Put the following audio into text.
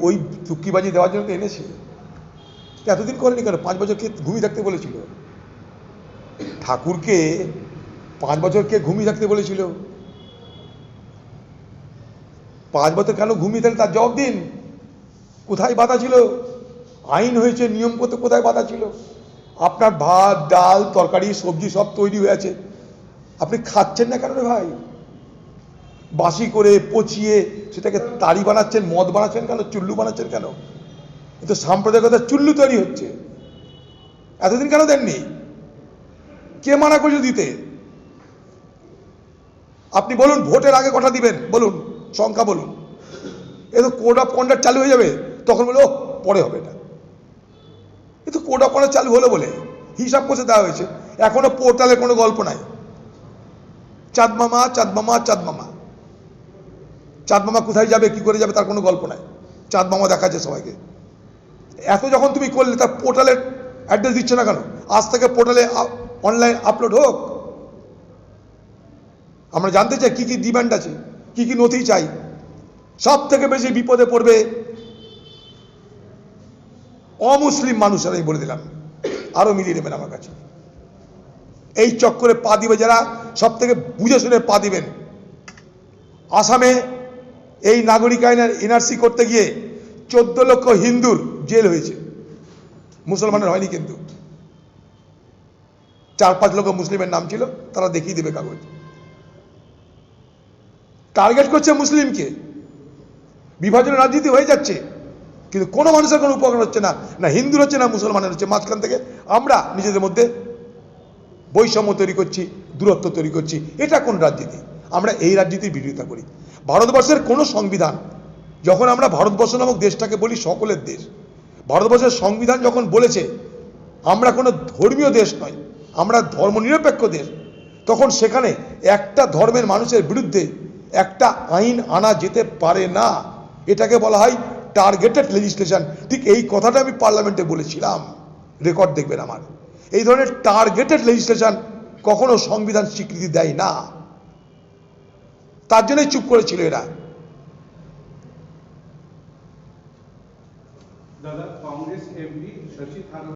ওই চুক্কিবাজি দেওয়ার জন্য তো এনেছে। এতদিন করেনি কেন? পাঁচ বছর কে ঘুমিয়ে থাকতে বলেছিল। ঠাকুরকে পাঁচ বছর কে ঘুমিয়ে থাকতে বলেছিল। পাঁচ বছর কেন ঘুমিয়ে থাকলে? তার জবাব দিন। কোথায় বাধা ছিল? আইন হয়েছে নিয়ম করতে কোথায় বাধা ছিল? আপনার ভাত, ডাল, তরকারি, সবজি সব তৈরি হয়ে আছে। আপনি খাচ্ছেন না কেন রে ভাই? বাসি করে পচিয়ে সেটাকে তাড়ি বানাচ্ছেন, মদ বানাচ্ছেন কেন, চুল্লু বানাচ্ছেন কেন? এ তো সাম্প্রদায়িকতার চুল্লু তৈরি হচ্ছে। এতদিন কেন দেননি? কে মানা করছে দিতে? আপনি বলুন, ভোটের আগে কটা দিবেন, বলুন, সংখ্যা বলুন। এ তো কোড অফ কন্ডাক্ট চালু হয়ে যাবে, তখন বলে ও পরে হবে এটা। এ তো কোড অফ কন্ডাক্ট চালু হলো বলে, হিসাব করতে দেওয়া হয়েছে। এখনও পোর্টালে কোনো গল্প নাই। চাঁদ মামা চাঁদ মামা চাঁদ মামা। চাঁদ মামা কোথায় যাবে, কি করে যাবে তার কোনো গল্প নাই। চাঁদ মামা দেখাচ্ছে সবাইকে। এত যখন তুমি করলে, তার পোর্টালে অ্যাড্রেস দিচ্ছে না কেন? আজ থেকে পোর্টালে অনলাইন আপলোড হোক। আমরা জানতে চাই কি কি ডিমান্ড আছে, কি কি নথি চাই। সব থেকে বেশি বিপদে পড়বে অমুসলিম মানুষেরা, আমি বলে দিলাম। আরও মিলিয়ে নেবেন আমার কাছে। এই চক্করে পা দিবে যারা সব থেকে বুঝে শুনে পা দিবেন। আসামে এই নাগরিক আইনের এনআরসি করতে গিয়ে চোদ্দ লক্ষ হিন্দুর জেল হয়েছে। মুসলমানের হয়নি কিন্তু। চার পাঁচ লক্ষ মুসলিমের নাম ছিল, তারা দেখিয়ে দেবে কাগজ। টার্গেট করছে মুসলিমকে। বিভাজনের রাজনীতি হয়ে যাচ্ছে, কিন্তু কোনো মানুষের কোনো উপকার হচ্ছে না না হিন্দুর হচ্ছে, না মুসলমানের হচ্ছে। মাঝখান থেকে আমরা নিজেদের মধ্যে বৈষম্য তৈরি করছি, দূরত্ব তৈরি করছি। এটা কোন রাজনীতি? আমরা এই রাজনীতির বিরোধিতা করি। ভারতবর্ষের কোনো সংবিধান, যখন আমরা ভারতবর্ষ নামক দেশটাকে বলি সকলের দেশ, ভারতবর্ষের সংবিধান যখন বলেছে, আমরা কোনো ধর্মীয় দেশ নয়, আমরা ধর্মনিরপেক্ষ দেশ, তখন সেখানে একটা ধর্মের মানুষের বিরুদ্ধে একটা আইন আনা যেতে পারে না। এটাকে বলা হয় টার্গেটেড লেজিসলেশন ঠিক এই কথাটা আমি পার্লামেন্টে বলেছিলাম। রেকর্ড দেখবেন আমার। এই ধরনের টার্গেটেড লেজিসলেশন কখনো সংবিধান স্বীকৃতি দেয় না। তার জন্যই চুপ করেছিল এরা। দাদা কংগ্রেস এমপি শশী থারুর